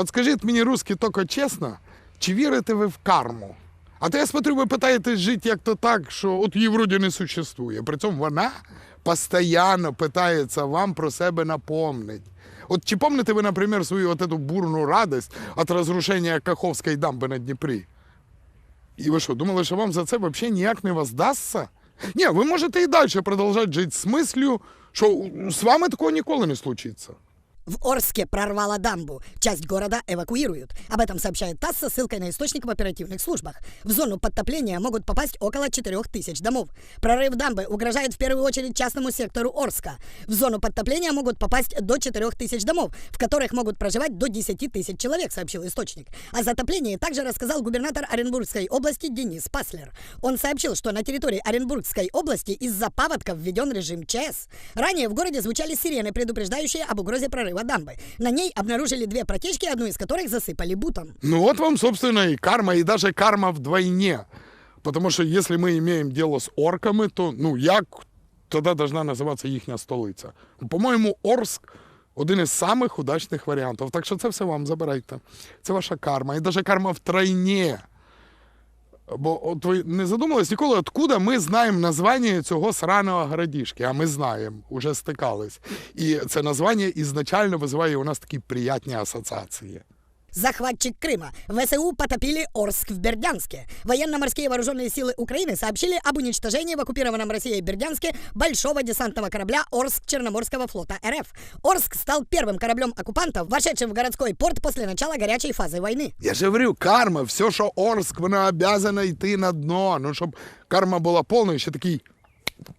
от скажіть мені, русські, тільки чесно, чи вірите ви в карму? А то я смотрю, ви питаєтесь жити як-то так, що от її вроді не существує. При цьому вона постійно питається вам про себе напомнити. От чи помните ви, наприклад, свою от эту бурну радость від розрушення Каховської дамби на Дніпрі? І ви що, думали, що вам за це взагалі ніяк не воздасться? Ні, ви можете і далі продовжувати жити з мислю, що з вами такого ніколи не случиться. В Орске прорвало дамбу. Часть города эвакуируют. Об этом сообщает ТАСС со ссылкой на источник в оперативных службах. В зону подтопления могут попасть около 4000 домов. Прорыв дамбы угрожает в первую очередь частному сектору Орска. В зону подтопления могут попасть до 4000 домов, в которых могут проживать до 10 тысяч человек, сообщил источник. О затоплении также рассказал губернатор Оренбургской области Денис Паслер. Он сообщил, что на территории Оренбургской области из-за паводков введен режим ЧС. Ранее в городе звучали сирены, предупреждающие об угрозе прорыва дамбы. На ней обнаружили две протечки, одну из которых засыпали бутом. Ну вот вам, собственно, и карма, и даже карма вдвойне. Потому что если мы имеем дело с орками, то, ну, як тогда должна називатися їхня столиця? Ну, По-моєму, Орск один із самих удачних варіантів. Так що це все вам забирайте. Це ваша карма. І навіть карма втройне. Бо от ви не задумались ніколи, откуда ми знаємо названня цього сраного городішки, а ми знаємо, уже стикались. І це названня ізначально визиває у нас такі приятні асоціації. Захватчик Крыма. ВСУ потопили Орск в Бердянске. Военно-морские вооруженные силы Украины сообщили об уничтожении в оккупированном Россией Бердянске большого десантного корабля Орск Черноморского флота РФ. Орск стал первым кораблем оккупантов, вошедшим в городской порт после начала горячей фазы войны. Я же говорю, карма, все, що Орск, вона обязана йти на дно. Ну, щоб карма була повна, ще такий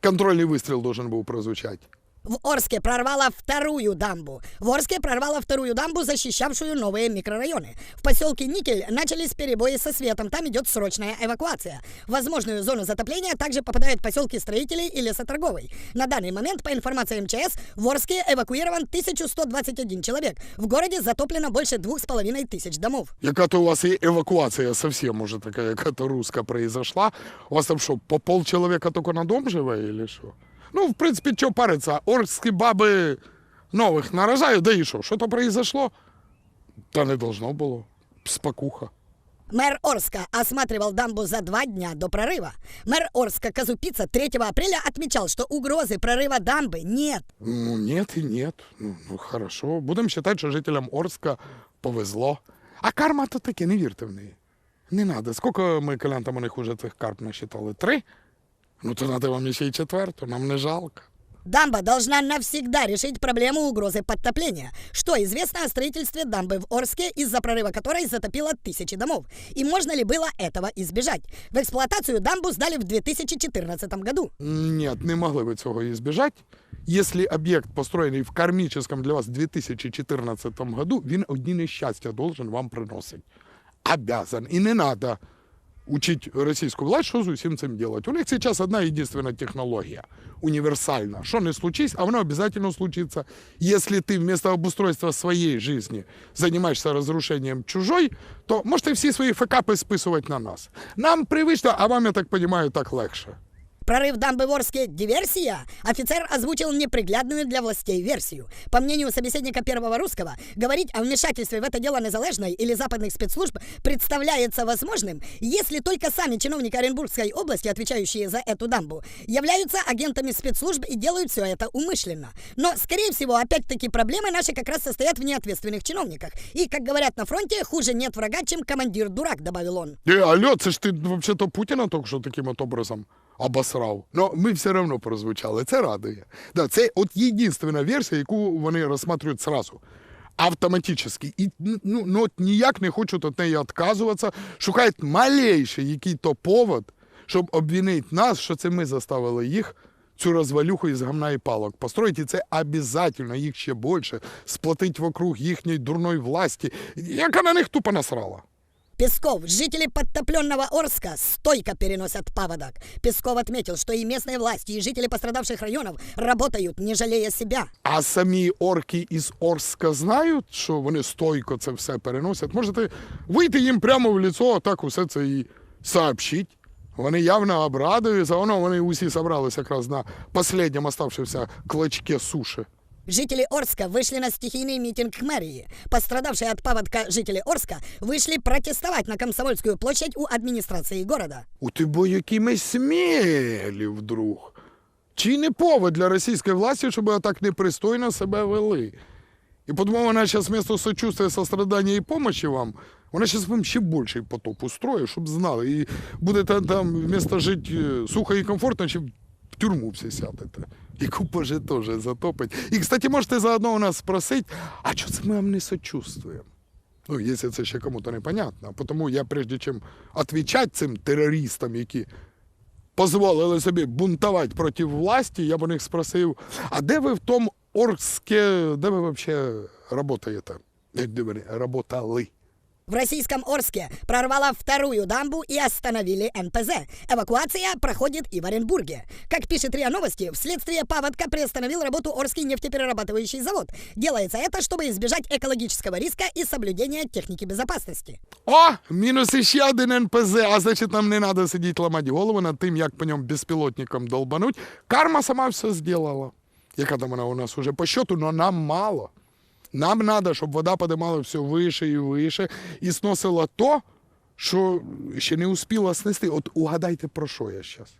контрольний вистріл должен був прозвучати В Орске прорвало вторую дамбу. В Орске прорвало вторую дамбу, защищавшую новые микрорайоны. В поселке Никель начались перебои со светом. Там идет срочная эвакуация. В возможную зону затопления также попадают поселки строителей и лесоторговый. На данный момент, по информации МЧС, в Орске эвакуирован 1121 человек. В городе затоплено больше двух с половиной тысяч домов. Яка-то у вас і евакуація совсем уже така, яка-то руська произошла. У вас там що, по пол чоловіка тільки на дом живе, или що? Ну, в принципі, що париться, оркські баби нових нарожають, да і що, що то произошло? Та не должно було. Спокуха. Мэр Орска осматривал дамбу за два дня до прорыва. Мэр Орска Казупица 3 апреля отмечал, что угрозы прорыва дамбы нет. Ну, нет и нет. Ну, ну хорошо. Будемо вважати, що жителям Орска повезло. А карма то таке, не вірте в неї. Не треба. Скільки ми калянтам у них уже цих карп насчитали? Три? Ну, то треба вам ще й четверту, нам не жалко. Дамба должна навсегда решить проблему угрозы подтопления. Что известно о строительстве дамбы в Орске, из-за прорыва которой затопило тысячи домов? И можно ли было этого избежать? В эксплуатацию дамбу сдали в 2014 году. Нет, не могли ви цього избежать. Если объект, построенный в кармическом для вас 2014 году, він одні нещастя должен вам приносить. Обязан. І не надо учить російську власть, що з усім цим делать. У них сейчас одна единственная технология, универсальна. Что не случись, а вона обязательно случится. Если ты вместо обустройства своей жизни занимаешься разрушением чужой, то можете всі свої фекапи списувати на нас. Нам привично, а вам, я так понимаю, так легше. Прорыв дамбы в Орске – диверсия? Офицер озвучил неприглядную для властей версию. По мнению собеседника первого русского, говорить о вмешательстве в это дело незалежной или западных спецслужб представляется возможным, если только сами чиновники Оренбургской области, отвечающие за эту дамбу, являются агентами спецслужб и делают все это умышленно. Но, скорее всего, опять-таки проблемы наши как раз состоят в неответственных чиновниках. И, как говорят на фронте, хуже нет врага, чем командир-дурак, добавил он. Э, алло, це ж ти взагалі Путіна тільки що таким от образом обосрав. Ну, ми все одно прозвучали, це радує. Да, це от єдинственна версія, яку вони розсматривають сразу. Автоматично. І ну, ну, от ніяк не хочуть від неї відказуватися, шукають малейший який-то повод, щоб обвинити нас, що це ми заставили їх цю розвалюху із гамна і палок построить, і це обязательно їх ще більше сплотить вокруг їхньої дурної власті, яка на них тупо насрала. Песков, жители подтопленного Орска стойко переносят паводок. Песков отметил, что и местные власти, и жители пострадавших районов работают, не жалея себя. А самі орки із Орска знають, що вони стойко це все переносять. Можете вийти їм прямо в лицо, так усе це і сообщить. Вони явно обрадуються, воно вони усі зібралися якраз на останньому оставшемся клочке суші. Жители Орска вышли на стихийный митинг к мэрии. Пострадавшие от паводка жители Орска вышли протестовать на Комсомольскую площадь у администрации города. У тебе які ми смілі вдруг. Чи не повод для російської власті, щоб так непристойно себе вели? І тому вона зараз вместо сочувствия, сострадання і помощи вам, вона зараз вам ще більший потоп устроїть, щоб знали. І будете там вместо жити е, сухо і комфортно, чи в Тюрму всі сядете. І купа же теж затопить. І, кстати, можете заодно у нас спросити, а чого це ми вам не сочувствуємо? Ну, якщо це ще кому-то непонятно. Тому я, прежде чим відповідати цим терористам, які дозволили собі бунтувати проти власті, я б у них спросив, а де ви в тому Орске, де ви взагалі працюєте? Работали. В российском Орске прорвало вторую дамбу и остановили НПЗ. Эвакуация проходит и в Оренбурге. Как пишет РИА Новости, вследствие паводка приостановил работу Орский нефтеперерабатывающий завод. Делается это, чтобы избежать экологического риска и соблюдения техники безопасности. О, мінус іще один НПЗ, а значить нам не треба сидіти ламати голову над тим, як по ньому безпілотником долбануть. Карма сама все зробила. Яка там вона у нас уже по счету, но нам мало. Нам треба, щоб вода подимала все вище і вище і сносила то, що ще не успіла снести. От угадайте, про що я зараз.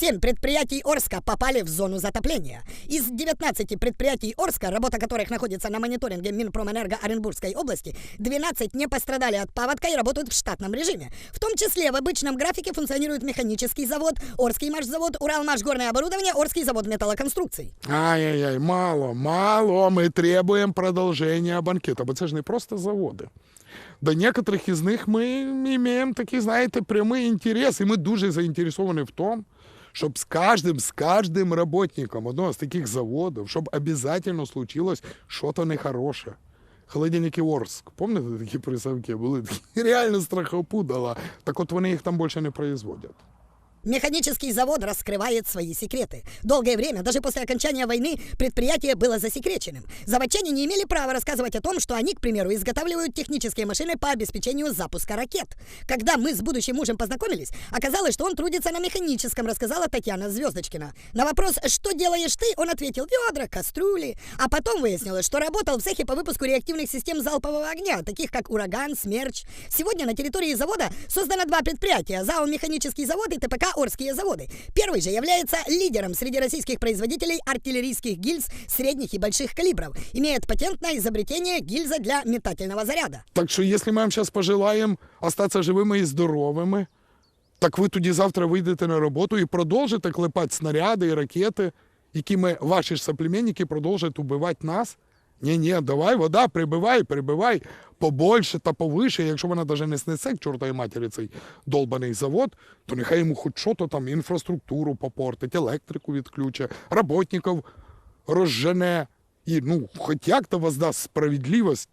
Семь предприятий Орска попали в зону затопления. Из 19 предприятий Орска, работа которых находится на мониторинге Минпромэнерго Оренбургской области, 12 не пострадали от паводка и работают в штатном режиме. В том числе в обычном графике функционирует механический завод, Орский машзавод, Уралмашгорное оборудование, Орский завод металлоконструкций. Ай-яй-яй, мало, мало. Ми требуємо продовження банкета, бо це ж не просто заводи. До некоторих із них ми маємо такий, знаєте, прямий інтерес, і ми дуже заінтересовані в тому, Щоб з кожним с каждым работником одного з таких заводів чтобы обязательно случилось что-то. Холодильники Орск. Помните, такі присавки були? Реально страхопудала. Так от вони їх там більше не производять. Механический завод раскрывает свои секреты. Долгое время, даже после окончания войны, предприятие было засекреченным. Заводчане не имели права рассказывать о том, что они, к примеру, изготавливают технические машины по обеспечению запуска ракет. Когда мы с будущим мужем познакомились, оказалось, что он трудится на механическом, рассказала Татьяна Звездочкина. На вопрос «Что делаешь ты?» он ответил «Ведра, кастрюли». А потом выяснилось, что работал в цехе по выпуску реактивных систем залпового огня, таких как «Ураган», «Смерч». Сегодня на территории завода создано два предприятия – ЗАО «Механический завод» и ТПК Орские заводы. Первый же является лидером среди российских производителей артиллерийских гильз средних и больших калибров. Имеет патент на изобретение гильза для метательного заряда. Так що, якщо ми вам зараз пожелаємо остатися живими і здоровими, так ви тоді завтра вийдете на роботу і продовжите клепати снаряди і ракети, якими ваші ж соплеменники продовжують убивати нас. Ні, ні, давай, вода, прибивай, прибивай побольше та повише. Якщо вона навіть не снесе к чортовій матері цей долбаний завод, то нехай йому хоч що то там інфраструктуру попортить, електрику відключе, роботників розжене. І ну, хоч як-то воздасть справедливість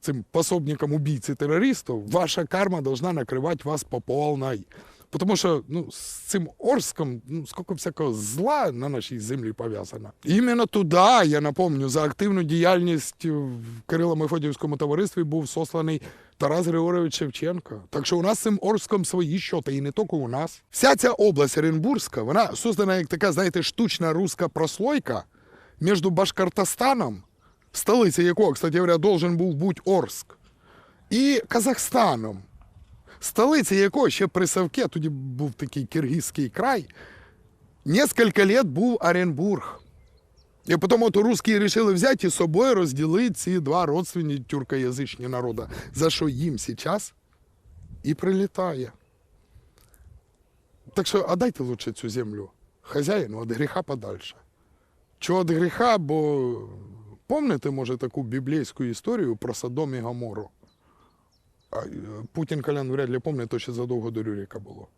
цим пособникам убийцы террористов, ваша карма должна накрывать вас по полной. Потому що ну, з цим Орском ну, скільки всякого зла на нашій землі пов'язано. Іменно туди, я напомню, за активну діяльність в Кирило-Мефодіївському товаристві був сосланий Тарас Григорович Шевченко. Так що у нас з цим Орском свої щоти, і не тільки у нас. Вся ця область Оренбурзька, вона создана як така, знаєте, штучна руська прослойка між Башкортостаном, столиця якого, кстати говоря, должен був бути Орск, і Казахстаном, столиця якого ще при Савке, тоді був такий киргизький край, несколько лет був Оренбург. І потім от русські вирішили взяти і собою розділити ці два родственні тюркоязичні народи, за що їм зараз і прилітає. Так що отдайте лучше цю землю хазяїну від гріха подальше. Чого від гріха, бо Помните, може, таку біблійську історію про Содом і Гомору? А, Путін Колян вряд ли пам'ятає, то ще задовго до Рюріка було.